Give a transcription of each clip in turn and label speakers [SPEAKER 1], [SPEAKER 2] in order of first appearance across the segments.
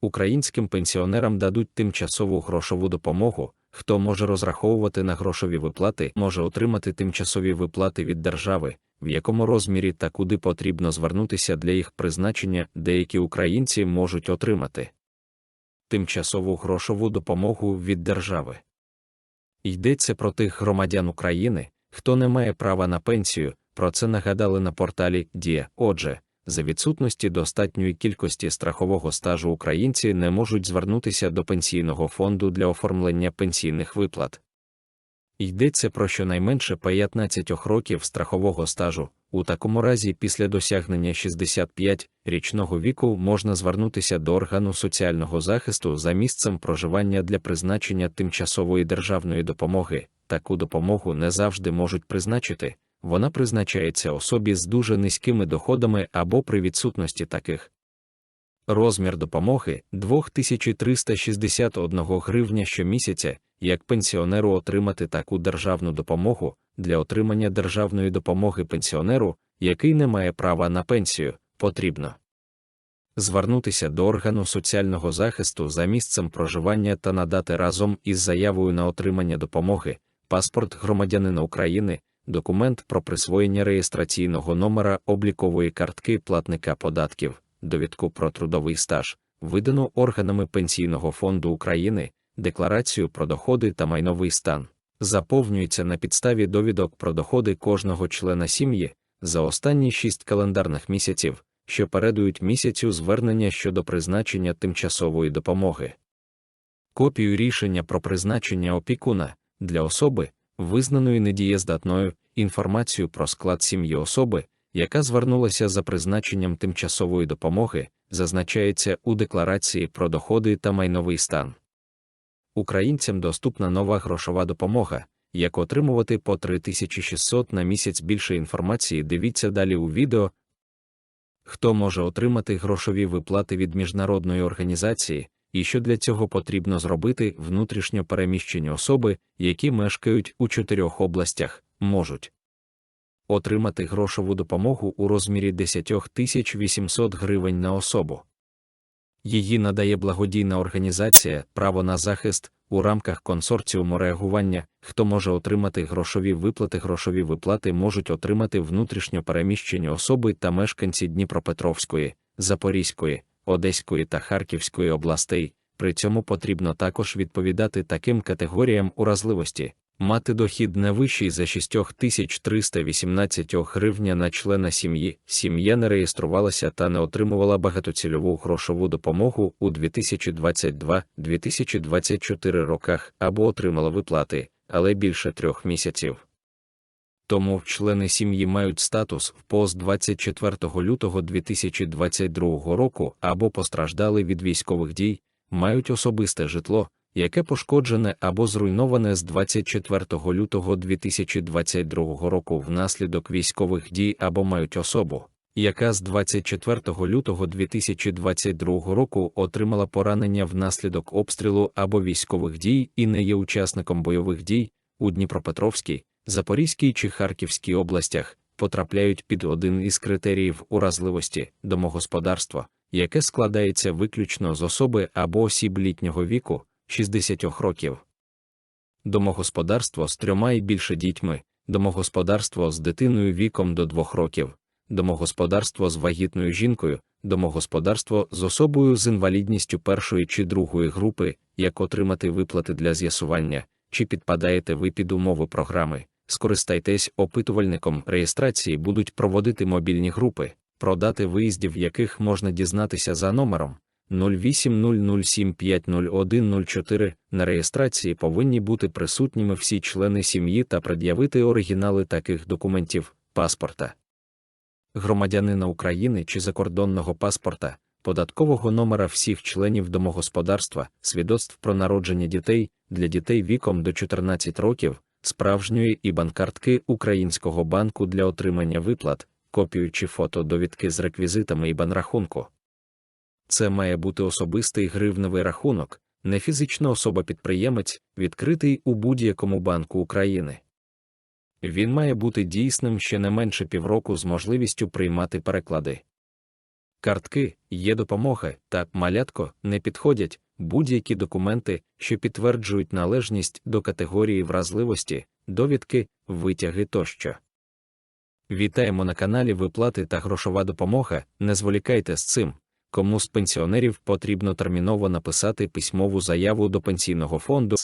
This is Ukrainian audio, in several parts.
[SPEAKER 1] Українським пенсіонерам дадуть тимчасову грошову допомогу. Хто може розраховувати на грошові виплати, може отримати тимчасові виплати від держави, в якому розмірі та куди потрібно звернутися для їх призначення, деякі українці можуть отримати тимчасову грошову допомогу від держави. Йдеться про тих громадян України, хто не має права на пенсію, про це нагадали на порталі Дія. Отже, за відсутності достатньої кількості страхового стажу українці не можуть звернутися до пенсійного фонду для оформлення пенсійних виплат. Йдеться про щонайменше 15 років страхового стажу. У такому разі, після досягнення 65-річного віку можна звернутися до органу соціального захисту за місцем проживання для призначення тимчасової державної допомоги. Таку допомогу не завжди можуть призначити, вона призначається особі з дуже низькими доходами або при відсутності таких. Розмір допомоги 2361 гривня щомісяця, як пенсіонеру отримати таку державну допомогу для отримання державної допомоги пенсіонеру, який не має права на пенсію, потрібно звернутися до органу соціального захисту за місцем проживання та надати разом із заявою на отримання допомоги паспорт громадянина України, документ про присвоєння реєстраційного номера облікової картки платника податків, довідку про трудовий стаж, видану органами Пенсійного фонду України, декларацію про доходи та майновий стан. Заповнюється на підставі довідок про доходи кожного члена сім'ї за останні шість календарних місяців, що передують місяцю звернення щодо призначення тимчасової допомоги. Копію рішення про призначення опікуна для особи, визнаної недієздатною, інформацію про склад сім'ї особи, яка звернулася за призначенням тимчасової допомоги, зазначається у декларації про доходи та майновий стан. Українцям доступна нова грошова допомога, як отримувати по 3600 на місяць більше інформації. Дивіться далі у відео. Хто може отримати грошові виплати від міжнародної організації, і що для цього потрібно зробити внутрішньо переміщені особи, які мешкають у чотирьох областях, можуть отримати грошову допомогу у розмірі 10 800 гривень на особу. Її надає благодійна організація Право на захист у рамках консорціуму реагування, хто може отримати грошові виплати. Грошові виплати можуть отримати внутрішньо переміщені особи та мешканці Дніпропетровської, Запорізької, Одеської та Харківської областей. При цьому потрібно також відповідати таким категоріям уразливості, мати дохід не вищий за 6318 гривня на члена сім'ї, сім'я не реєструвалася та не отримувала багатоцільову грошову допомогу у 2022-2024 роках або отримала виплати, але більше трьох місяців. Тому члени сім'ї мають статус в пост 24 лютого 2022 року або постраждали від військових дій, мають особисте житло, яке пошкоджене або зруйноване з 24 лютого 2022 року внаслідок військових дій або мають особу, яка з 24 лютого 2022 року отримала поранення внаслідок обстрілу або військових дій і не є учасником бойових дій у Дніпропетровській, Запорізькій чи Харківській областях. Потрапляють під один із критеріїв уразливості домогосподарства, яке складається виключно з особи або осіб літнього віку, 60 років. Домогосподарство з трьома і більше дітьми, домогосподарство з дитиною віком до 2 років, домогосподарство з вагітною жінкою, домогосподарство з особою з інвалідністю першої чи другої групи, як отримати виплати для з'ясування, чи підпадаєте ви під умови програми. Скористайтесь опитувальником. Реєстрації будуть проводити мобільні групи, про дати виїздів яких можна дізнатися за номером 0800750104. На реєстрації повинні бути присутніми всі члени сім'ї та пред'явити оригінали таких документів, паспорта, громадянина України чи закордонного паспорта, податкового номера всіх членів домогосподарства, свідоцтв про народження дітей для дітей віком до 14 років, справжньої і банкартки Українського банку для отримання виплат, копію чи фото довідки з реквізитами і банрахунку. Це має бути особистий гривневий рахунок, не фізична особа-підприємець, відкритий у будь-якому банку України. Він має бути дійсним ще не менше півроку з можливістю приймати переклади. Картки, є допомога та малятко не підходять будь-які документи, що підтверджують належність до категорії вразливості, довідки, витяги тощо. Вітаємо на каналі Виплати та грошова допомога. Не зволікайте з цим. Кому з пенсіонерів потрібно терміново написати письмову заяву до пенсійного фонду.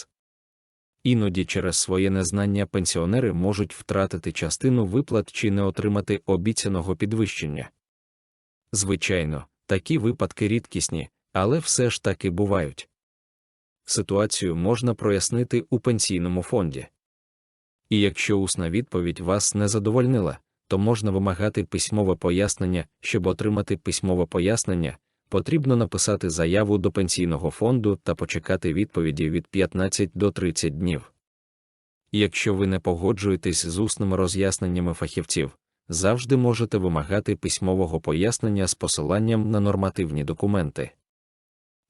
[SPEAKER 1] Іноді через своє незнання пенсіонери можуть втратити частину виплат чи не отримати обіцяного підвищення. Звичайно, такі випадки рідкісні, але все ж таки бувають. Ситуацію можна прояснити у пенсійному фонді. І якщо усна відповідь вас не задовольнила, то можна вимагати письмове пояснення, щоб отримати письмове пояснення, потрібно написати заяву до пенсійного фонду та почекати відповіді від 15 до 30 днів. Якщо ви не погоджуєтесь з усними роз'ясненнями фахівців, завжди можете вимагати письмового пояснення з посиланням на нормативні документи.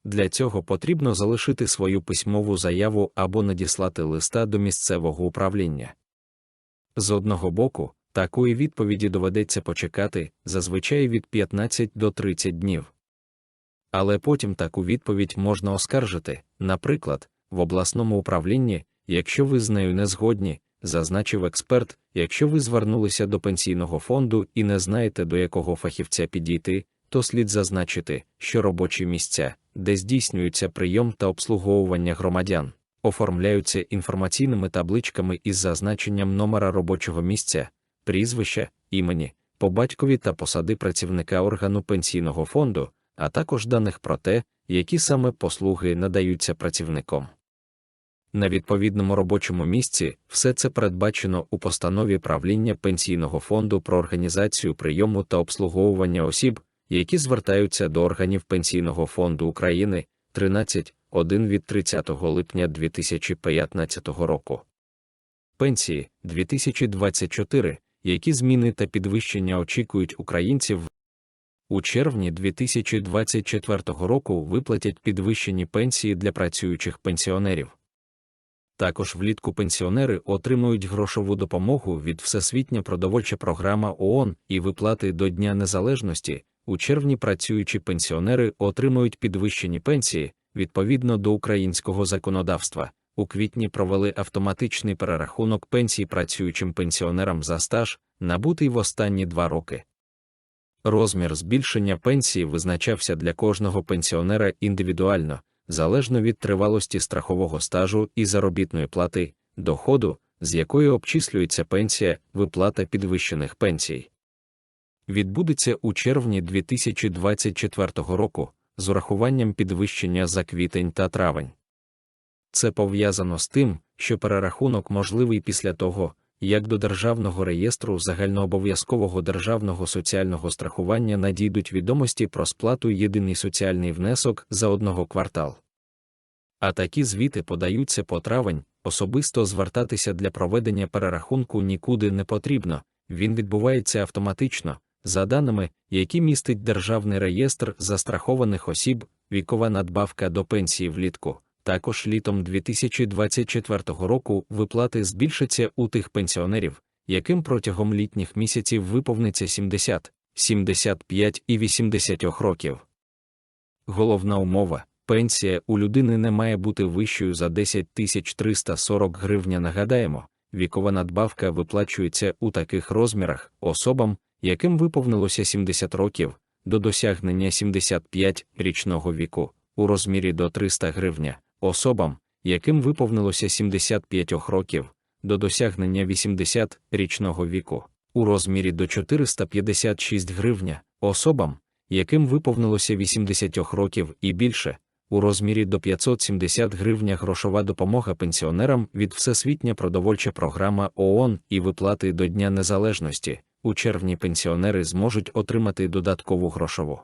[SPEAKER 1] Для цього потрібно залишити свою письмову заяву або надіслати листа до місцевого управління. З одного боку, такої відповіді доведеться почекати зазвичай від 15 до 30 днів. Але потім таку відповідь можна оскаржити, наприклад, в обласному управлінні, якщо ви з нею не згодні, зазначив експерт, якщо ви звернулися до пенсійного фонду і не знаєте, до якого фахівця підійти, то слід зазначити, що робочі місця, де здійснюється прийом та обслуговування громадян, оформляються інформаційними табличками із зазначенням номера робочого місця, прізвища, імені, по батькові та посади працівника органу пенсійного фонду, а також даних про те, які саме послуги надаються працівником. На відповідному робочому місці все це передбачено у постанові правління пенсійного фонду про організацію прийому та обслуговування осіб, які звертаються до органів Пенсійного фонду України 13.1 від 30 липня 2015 року. Пенсії 2024, які зміни та підвищення очікують українців. У червні 2024 року виплатять підвищені пенсії для працюючих пенсіонерів. Також влітку пенсіонери отримують грошову допомогу від Всесвітня продовольча програма ООН і виплати до Дня Незалежності. У червні працюючі пенсіонери отримують підвищені пенсії відповідно до українського законодавства. У квітні провели автоматичний перерахунок пенсій працюючим пенсіонерам за стаж, набутий в останні два роки. Розмір збільшення пенсії визначався для кожного пенсіонера індивідуально, залежно від тривалості страхового стажу і заробітної плати, доходу, з якої обчислюється пенсія, виплата підвищених пенсій. Відбудеться у червні 2024 року з урахуванням підвищення за квітень та травень. Це пов'язано з тим, що перерахунок можливий після того, як до Державного реєстру загальнообов'язкового державного соціального страхування надійдуть відомості про сплату єдиний соціальний внесок за одного квартал. А такі звіти подаються по травень, особисто звертатися для проведення перерахунку нікуди не потрібно, він відбувається автоматично, за даними, які містить Державний реєстр застрахованих осіб, вікова надбавка до пенсії влітку. Також літом 2024 року виплати збільшаться у тих пенсіонерів, яким протягом літніх місяців виповниться 70, 75 і 80 років. Головна умова пенсія у людини не має бути вищою за 10 340 гривня. Нагадаємо, вікова надбавка виплачується у таких розмірах особам, яким виповнилося 70 років, до досягнення 75 річного віку, у розмірі до 300 гривня особам, яким виповнилося 75 років, до досягнення 80 річного віку, у розмірі до 456 гривня, особам, яким виповнилося 80 років і більше, у розмірі до 570 гривня грошова допомога пенсіонерам від Всесвітня продовольча програма ООН і виплати до Дня Незалежності. У червні пенсіонери зможуть отримати додаткову грошову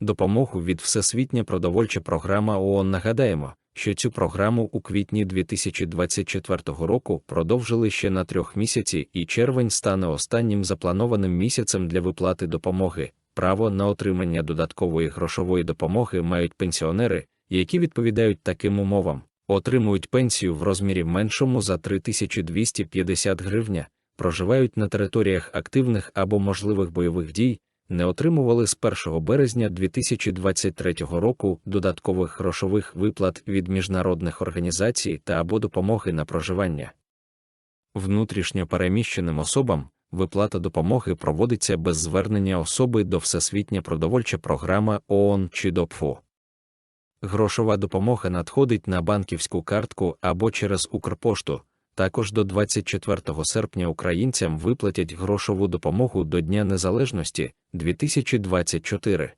[SPEAKER 1] допомогу від Всесвітня продовольча програма ООН. Нагадаємо, що цю програму у квітні 2024 року продовжили ще на трьох місяці, і червень стане останнім запланованим місяцем для виплати допомоги. Право на отримання додаткової грошової допомоги мають пенсіонери, які відповідають таким умовам, отримують пенсію в розмірі меншому за 3250 гривня, проживають на територіях активних або можливих бойових дій, не отримували з 1 березня 2023 року додаткових грошових виплат від міжнародних організацій та або допомоги на проживання. Внутрішньо переміщеним особам виплата допомоги проводиться без звернення особи до Всесвітня продовольча програма ООН чи до ПФО. Грошова допомога надходить на банківську картку або через Укрпошту. Також до 24 серпня українцям виплатять грошову допомогу до Дня Незалежності 2024.